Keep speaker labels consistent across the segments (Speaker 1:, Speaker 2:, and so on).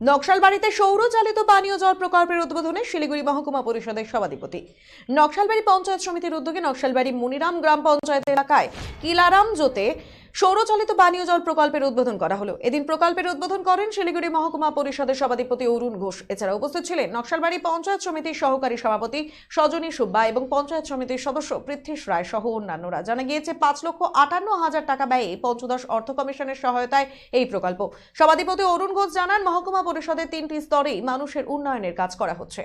Speaker 1: নকশালবাড়িতে সৌরচালিত পানীয় জল প্রকল্পের উদ্বোধনে শিলিগুড়ি মহকুমা পরিষদের সভাধিপতি। নকশালবাড়ি পঞ্চায়েত সমিতির উদ্যোগে নকশালবাড়ি মুনিরাম গ্রাম পঞ্চায়েত এলাকায় কিলারাম জোতে সৌরচালিত পানীয় জল প্রকল্পের উদ্বোধন করা হলো। এদিন প্রকল্পের উদ্বোধন করেন শিলিগুড়ি মহকুমা পরিষদের সভাধিপতি অরুণ ঘোষ। এছাড়া উপস্থিত ছিলেন নকশালবাড়ি পঞ্চায়েত সমিতির সহকারী সভাপতি সজনী সুব্বা এবং পঞ্চায়েত সমিতির সদস্য পৃথ্বীশ রায় সহ অন্যান্যরা। জানা গিয়েছে, পাঁচ লক্ষ আটান্ন হাজার টাকা ব্যয়ে পঞ্চদশ অর্থ কমিশনের সহায়তায় এই প্রকল্প। সভাধিপতি অরুণ ঘোষ জানান, মহকুমা পরিষদের তিনটি স্তরেই মানুষের উন্নয়নের কাজ করা হচ্ছে।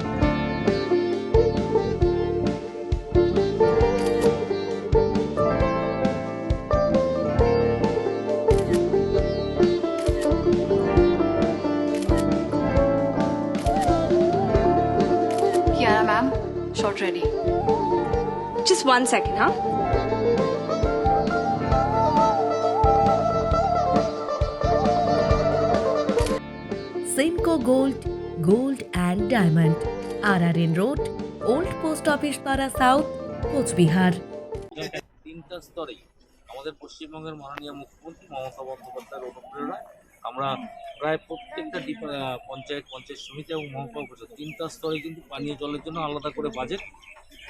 Speaker 2: Kiara ma'am, shot ready.
Speaker 3: Just one second, huh?
Speaker 4: Gold and diamond R R N road old post office পাড়া সাউথ কোচবিহার
Speaker 5: তিনটা স্তরেই আমাদের পশ্চিমবঙ্গের মাননীয় মুখ্যমন্ত্রী মমতা বন্দ্যোপাধ্যায়ের অনুপ্রেরণায় আমরা প্রায় প্রত্যেকটা পঞ্চায়েত পঞ্চায়েত সমিতি এবং মহকুমা পরিষদ তিনটা স্তরে কিন্তু পানীয় জলের জন্য আলাদা করে বাজেট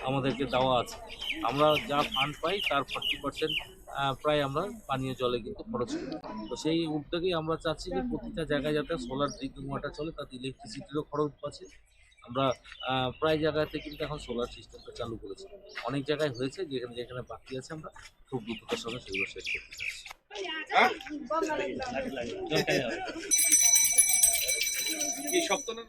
Speaker 5: আমাদেরকে দেওয়া আছে। আমরা যা ফান্ড পাই তার ফর্টি পার্সেন্ট প্রায় আমরা পানীয় জলে কিন্তু খরচ করি। তো সেই উদ্যোগেই আমরা চাচ্ছি যে প্রতিটা জায়গায় যাতে সোলার ড্রিঙ্কিং ওয়াটার চলে, তাতে ইলেকট্রিসিটিরও খরচ আছে আমরা প্রায় জায়গাতে কিন্তু এখন সোলার সিস্টেমটা চালু করেছি। অনেক জায়গায় হয়েছে যেখানে যেখানে বাকি আছে আমরা খুব দ্রুততার সঙ্গে সেগুলো শেষ করতে চাচ্ছি।
Speaker 6: এই সপ্তাহে